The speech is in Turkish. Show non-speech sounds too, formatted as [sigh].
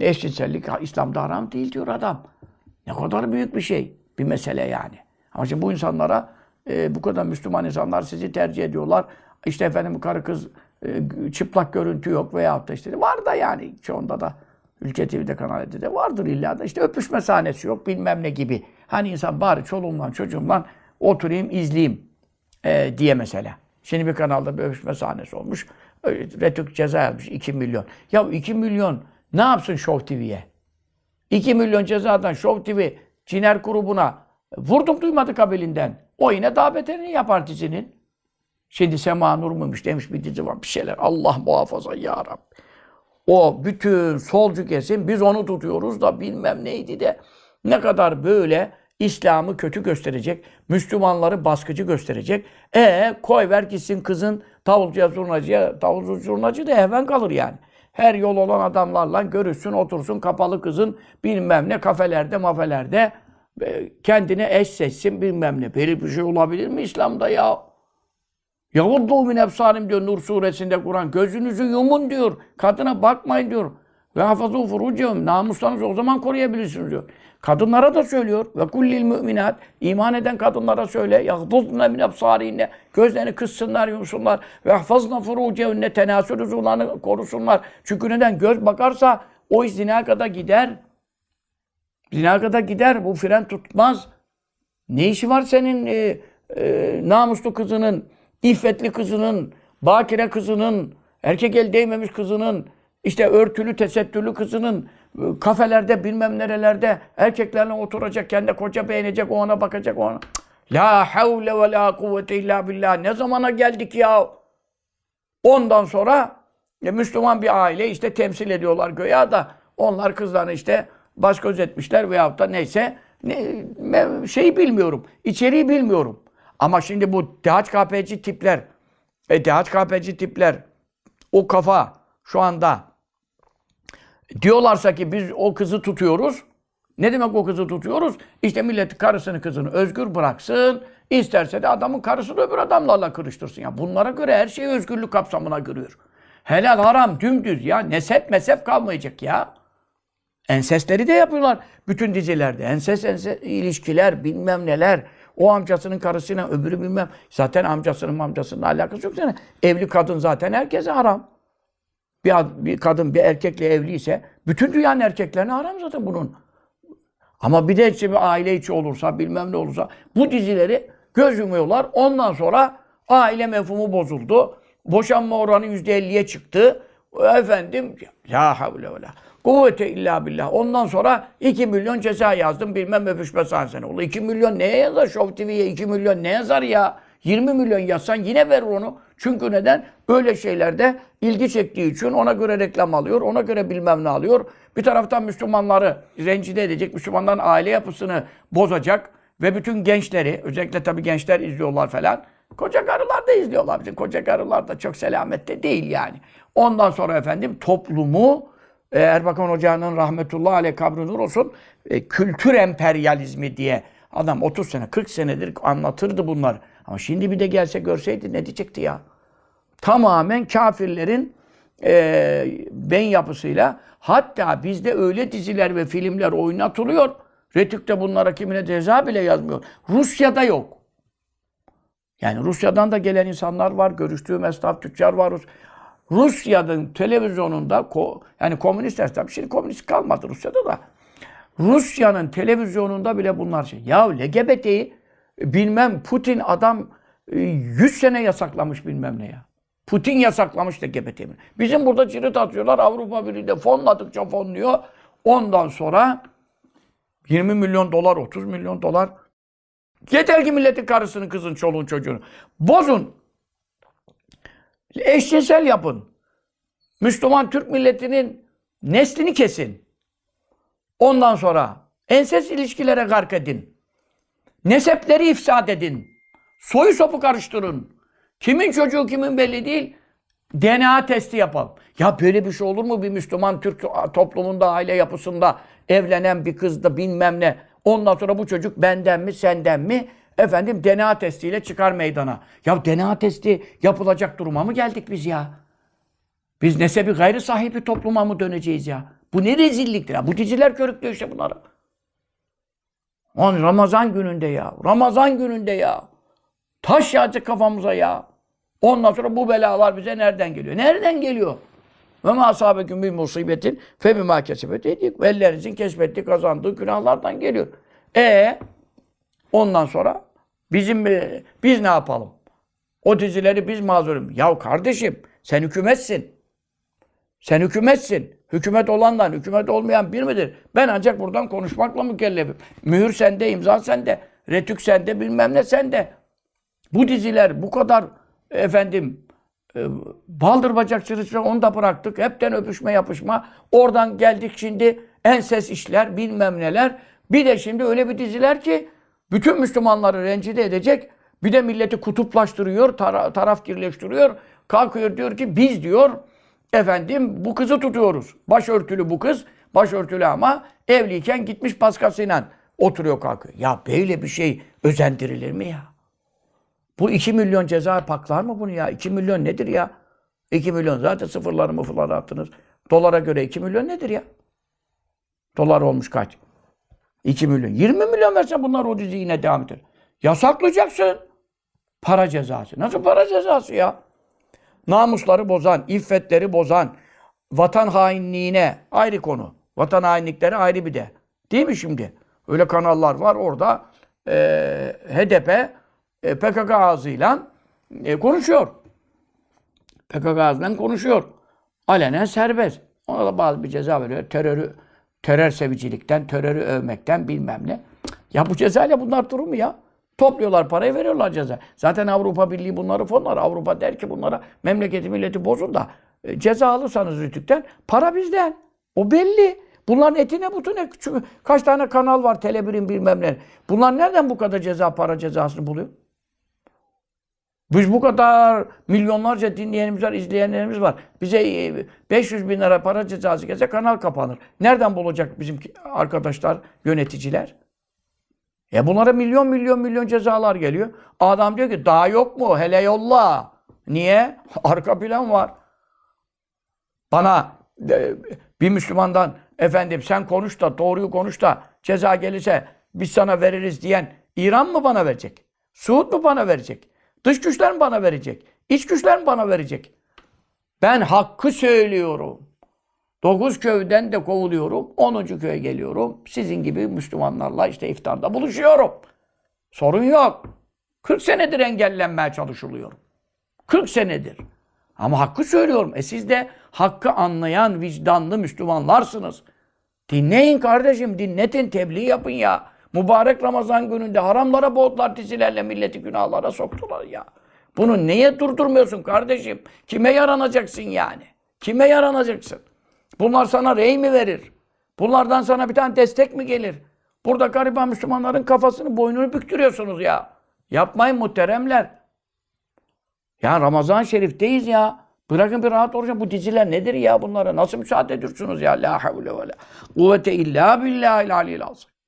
eşcinsellik İslam'da haram değil diyor adam. Ne kadar büyük bir şey. Bir mesele yani. Ama şimdi bu insanlara e, bu kadar Müslüman insanlar sizi tercih ediyorlar. İşte efendim karı kız e, çıplak görüntü yok veyahut da işte var da yani çoğunda da Ülke TV'de Kanal D'de vardır illa da işte öpüşme sahnesi yok bilmem ne gibi. Hani insan bari çoluğumdan çocuğumdan oturayım izleyeyim e, diye mesela. Şimdi bir kanalda bir öpüşme sahnesi olmuş. Retük ceza yazmış 2 milyon. Ya 2 milyon ne yapsın Show TV'ye? 2 milyon cezadan Show TV Ciner grubuna vurdum duymadı kabilinden. O yine daha beterini yapar dizinin. Şimdi Sema Nur muymuş demiş bir dizi var bir şeyler. Allah muhafaza ya Rabbi. O bütün solcu kesim biz onu tutuyoruz da bilmem neydi de ne kadar böyle İslam'ı kötü gösterecek, Müslümanları baskıcı gösterecek. E koy ver gitsin kızın davulcuya zurnacıya, davulcu zurnacı da hemen kalır yani. Her yol olan adamlarla görüşsün, otursun kapalı kızın bilmem ne kafelerde, mafelerde e, kendine eş seçsin bilmem ne. Böyle bir şey olabilir mi İslam'da ya? Yavuddu min efsarim diyor Nur suresinde Kur'an. Gözünüzü yumun diyor. Kadına bakmayın diyor. Ve hafazû furucehum. Namuslarınızı o zaman koruyabilirsiniz diyor. Kadınlara da söylüyor. Ve kullil müminat. iman eden kadınlara söyle. Yagdudne min efsarihinne. Gözlerini kıssınlar, yumsunlar. Ve hafazna furucehunne. Tenasül uzuvlarını korusunlar. Çünkü neden? Göz bakarsa o iş zina kadar gider. Zina kadar gider. Bu fren tutmaz. Ne işi var senin e, e, namuslu kızının, iffetli kızının, bakire kızının, erkek el değmemiş kızının, işte örtülü, tesettürlü kızının, e, kafelerde bilmem nerelerde erkeklerle oturacak, kendi koca beğenecek, o ona bakacak, o ona. La havle ve la kuvvete illa billah. Ne zamana geldik ya? Ondan sonra e, Müslüman bir aile işte temsil ediyorlar göya da onlar kızlarını işte baş göz etmişler veyahut da neyse ne, şeyi bilmiyorum. içeriği bilmiyorum. Ama şimdi bu DHKPC tipler e, DHKPC tipler o kafa şu anda diyorlarsa ki biz o kızı tutuyoruz. Ne demek o kızı tutuyoruz? İşte millet karısını kızını özgür bıraksın. İsterse de adamın karısını öbür adamlarla kırıştırsın. Ya bunlara göre her şey özgürlük kapsamına giriyor. Helal haram dümdüz ya. Nesep mesep kalmayacak ya. Ensesleri de yapıyorlar bütün dizilerde. Enses, enses ilişkiler bilmem neler. O amcasının karısıyla öbürü bilmem. Zaten amcasının amcasının alakası yok. Evli kadın zaten herkese haram. Bir, ad- bir kadın bir erkekle evliyse bütün dünyanın erkeklerine haram zaten bunun. Ama bir de işte bir aile içi olursa bilmem ne olursa bu dizileri göz yumuyorlar. Ondan sonra aile mefhumu bozuldu. Boşanma oranı yüzde elliye çıktı. Efendim la havle ve kuvvete illa billah. Ondan sonra 2 milyon ceza yazdım bilmem öpüşme sahnesine. Ulan 2 milyon neye yazar Show TV'ye 2 milyon ne yazar ya? 20 milyon yazsan yine verir onu. Çünkü neden? Öyle şeylerde ilgi çektiği için ona göre reklam alıyor, ona göre bilmem ne alıyor. Bir taraftan Müslümanları rencide edecek, Müslümanların aile yapısını bozacak ve bütün gençleri, özellikle tabii gençler izliyorlar falan. Koca karılar da izliyorlar. Bizim koca karılar da çok selamette değil yani. Ondan sonra efendim toplumu e, Erbakan Hoca'nın rahmetullahi aleyh kabri nur olsun e, kültür emperyalizmi diye adam 30 sene 40 senedir anlatırdı bunlar. Ama şimdi bir de gelse görseydi ne diyecekti ya? Tamamen kafirlerin e, ben yapısıyla hatta bizde öyle diziler ve filmler oynatılıyor. Retük'te bunlara kimine ceza bile yazmıyor. Rusya'da yok. Yani Rusya'dan da gelen insanlar var. Görüştüğüm esnaf, tüccar var. Rus- Rusya'nın televizyonunda, yani komünist esnaf, şimdi komünist kalmadı Rusya'da da. Rusya'nın televizyonunda bile bunlar şey. Ya LGBT'yi bilmem Putin adam e, 100 sene yasaklamış bilmem ne ya. Putin yasaklamış LGBT'yi. Bizim burada cirit atıyorlar. Avrupa Birliği de fonladıkça fonluyor. Ondan sonra 20 milyon dolar, 30 milyon dolar Yeter ki milletin karısını, kızın, çoluğun, çocuğunu. Bozun. Eşcinsel yapın. Müslüman Türk milletinin neslini kesin. Ondan sonra enses ilişkilere gark edin. Nesepleri ifsad edin. Soyu sopu karıştırın. Kimin çocuğu kimin belli değil. DNA testi yapalım. Ya böyle bir şey olur mu bir Müslüman Türk toplumunda, aile yapısında evlenen bir kızda bilmem ne. Ondan sonra bu çocuk benden mi, senden mi? Efendim DNA testiyle çıkar meydana. Ya DNA testi yapılacak duruma mı geldik biz ya? Biz nesebi gayrı sahibi topluma mı döneceğiz ya? Bu ne rezilliktir ya. Bu diziler körüklüyor işte bunları. Lan Ramazan gününde ya. Ramazan gününde ya. Taş yağacak kafamıza ya. Ondan sonra bu belalar bize nereden geliyor? Nereden geliyor? Ve ma asabeküm bir musibetin fe bima kesebet edik. Ellerinizin kesbettiği kazandığı günahlardan geliyor. E ondan sonra bizim e, biz ne yapalım? O dizileri biz mazurum. Ya kardeşim sen hükümetsin. Sen hükümetsin. Hükümet olandan hükümet olmayan bir midir? Ben ancak buradan konuşmakla mükellefim. Mühür sende, imza sende, retük sende, bilmem ne sende. Bu diziler bu kadar efendim e, baldır bacak çırışma onu da bıraktık. Hepten öpüşme yapışma. Oradan geldik şimdi enses işler bilmem neler. Bir de şimdi öyle bir diziler ki bütün Müslümanları rencide edecek. Bir de milleti kutuplaştırıyor, tara- taraf kirleştiriyor. Kalkıyor diyor ki biz diyor efendim bu kızı tutuyoruz. Başörtülü bu kız. Başörtülü ama evliyken gitmiş paskasıyla oturuyor kalkıyor. Ya böyle bir şey özendirilir mi ya? Bu 2 milyon ceza paklar mı bunu ya? 2 milyon nedir ya? 2 milyon zaten sıfırları mıfırları attınız. Dolara göre 2 milyon nedir ya? Dolar olmuş kaç? 2 milyon. 20 milyon versen bunlar o dizi yine devam eder. Yasaklayacaksın. Para cezası. Nasıl para cezası ya? Namusları bozan, iffetleri bozan, vatan hainliğine ayrı konu. Vatan hainlikleri ayrı bir de. Değil mi şimdi? Öyle kanallar var orada eee HDP e, PKK ağzıyla e, konuşuyor. PKK ağzıyla konuşuyor. Alenen serbest. Ona da bazı bir ceza veriyor. Terörü, terör sevicilikten, terörü övmekten bilmem ne. Ya bu cezayla bunlar durur mu ya? Topluyorlar parayı veriyorlar ceza. Zaten Avrupa Birliği bunları fonlar. Avrupa der ki bunlara memleketi milleti bozun da e, ceza alırsanız Rütük'ten para bizden. O belli. Bunların etine butu ne? Çünkü kaç tane kanal var Tele1'in bilmem ne. Bunlar nereden bu kadar ceza para cezasını buluyor? Biz bu kadar milyonlarca dinleyenimiz var, izleyenlerimiz var. Bize e, 500 bin lira para cezası gelse kanal kapanır. Nereden bulacak bizim arkadaşlar, yöneticiler? E bunlara milyon milyon milyon cezalar geliyor. Adam diyor ki daha yok mu? Hele yolla. Niye? [laughs] Arka plan var. Bana e, bir Müslümandan efendim sen konuş da doğruyu konuş da ceza gelirse biz sana veririz diyen İran mı bana verecek? Suud mu bana verecek? Dış güçler mi bana verecek? İç güçler mi bana verecek? Ben hakkı söylüyorum. Dokuz köyden de kovuluyorum. Onuncu köye geliyorum. Sizin gibi Müslümanlarla işte iftarda buluşuyorum. Sorun yok. 40 senedir engellenmeye çalışılıyor. 40 senedir. Ama hakkı söylüyorum. E siz de hakkı anlayan vicdanlı Müslümanlarsınız. Dinleyin kardeşim, dinletin, tebliğ yapın ya. Mübarek Ramazan gününde haramlara boğdular dizilerle milleti günahlara soktular ya. Bunu neye durdurmuyorsun kardeşim? Kime yaranacaksın yani? Kime yaranacaksın? Bunlar sana rey mi verir? Bunlardan sana bir tane destek mi gelir? Burada gariban Müslümanların kafasını, boynunu büktürüyorsunuz ya. Yapmayın muhteremler. Ya Ramazan Şerif'teyiz ya. Bırakın bir rahat oruç. Bu diziler nedir ya bunlara? Nasıl müsaade ediyorsunuz ya? La havle ve la kuvvete illa billahil aliyyil azim.